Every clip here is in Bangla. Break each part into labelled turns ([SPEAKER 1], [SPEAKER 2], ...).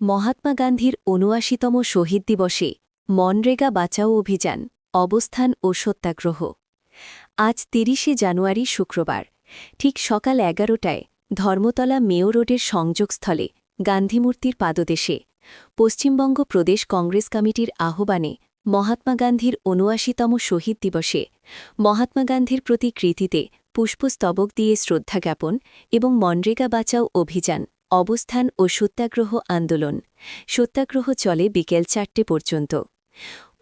[SPEAKER 1] মহাত্মা গান্ধীর উনআশিতম শহীদ দিবসে মনরেগা বাঁচাও অভিযান, অবস্থান ও সত্যাগ্রহ। আজ তিরিশে জানুয়ারি শুক্রবার, ঠিক সকাল এগারোটায় ধর্মতলা মেয় রোডের সংযোগস্থলে গান্ধীমূর্তির পাদদেশে পশ্চিমবঙ্গ প্রদেশ কংগ্রেস কমিটির আহ্বানে মহাত্মা গান্ধীর উনআশিতম শহীদ দিবসে মহাত্মা গান্ধীর প্রতি কৃতিতে পুষ্পস্তবক দিয়ে শ্রদ্ধা জ্ঞাপন এবং মনরেগা বাঁচাও অভিযান অবস্থান ও সত্যাগ্রহ আন্দোলন। সত্যাগ্রহ চলে বিকেল চারটে পর্যন্ত।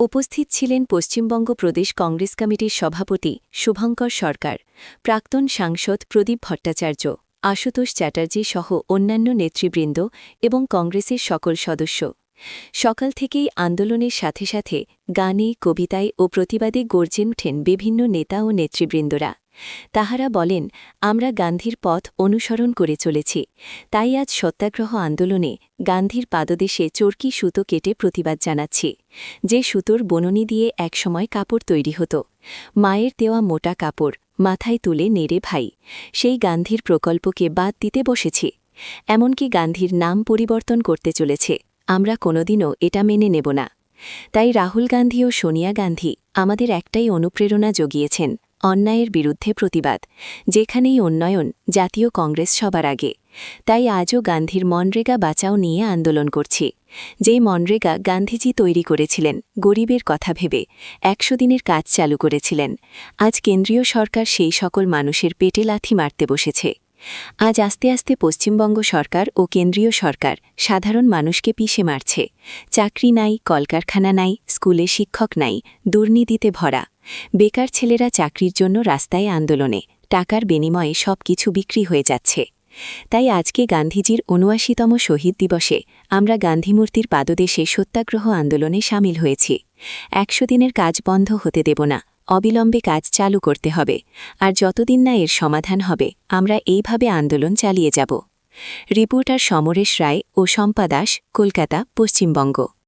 [SPEAKER 1] উপস্থিত ছিলেন পশ্চিমবঙ্গ প্রদেশ কংগ্রেস কমিটির সভাপতি শুভঙ্কর সরকার, প্রাক্তন সাংসদ প্রদীপ ভট্টাচার্য, আশুতোষ চ্যাটার্জি সহ অন্যান্য নেতৃবৃন্দ এবং কংগ্রেসের সকল সদস্য। সকাল থেকেই আন্দোলনের সাথে সাথে গানে, কবিতায় ও প্রতিবাদে গর্জে ওঠেন বিভিন্ন নেতা ও নেতৃবৃন্দরা। তাহারা বলেন, আমরা গান্ধীর পথ অনুসরণ করে চলেছি। তাই আজ সত্যাগ্রহ আন্দোলনে গান্ধীর পাদদেশে চরকি সুতো কেটে প্রতিবাদ জানাচ্ছি। যে সুতোর বননি দিয়ে একসময় কাপড় তৈরি হতো। মায়ের দেওয়া মোটা কাপড় মাথায় তুলে নেড়ে ভাই, সেই গান্ধীর প্রকল্পকে বাদ দিতে বসেছি। এমনকি গান্ধীর নাম পরিবর্তন করতে চলেছে। আমরা কোনোদিনও এটা মেনে নেব না। তাই রাহুল গান্ধী ও সোনিয়া গান্ধী আমাদের একটাই অনুপ্রেরণা জগিয়েছেন। অন্যায়ের বিরুদ্ধে প্রতিবাদ, যেখানেই উন্নয়ন, জাতীয় কংগ্রেস সবার আগে। তাই আজও গান্ধীর মনরেগা বাঁচাও নিয়ে আন্দোলন করছি। যেই মনরেগা গান্ধীজি তৈরি করেছিলেন, গরিবের কথা ভেবে, একশো দিনের কাজ চালু করেছিলেন। আজ কেন্দ্রীয় সরকার সেই সকল মানুষের পেটে লাথি মারতে বসেছে। আজ আস্তে আস্তে পশ্চিমবঙ্গ সরকার ও কেন্দ্রীয় সরকার সাধারণ মানুষকে পিষে মারছে। চাকরি নাই, কলকারখানা নাই, স্কুলে শিক্ষক নাই, দুর্নীতিতে ভরা। বেকার ছেলেরা চাকরির জন্য রাস্তায় আন্দোলনে, টাকার বিনিময়ে সব কিছু বিক্রি হয়ে যাচ্ছে। তাই আজকে গান্ধীজির উনআশিতম শহীদ দিবসে আমরা গান্ধীমূর্তির পাদদেশে সত্যাগ্রহ আন্দোলনে সামিল হয়েছি। একশো দিনের কাজ বন্ধ হতে দেব না, অবিলম্বে কাজ চালু করতে হবে, আর যতদিন না এর সমাধান হবে, আমরা এইভাবে আন্দোলন চালিয়ে যাব। রিপোর্টার সমরেশ রায় ও শম্পা দাস, কলকাতা, পশ্চিমবঙ্গ।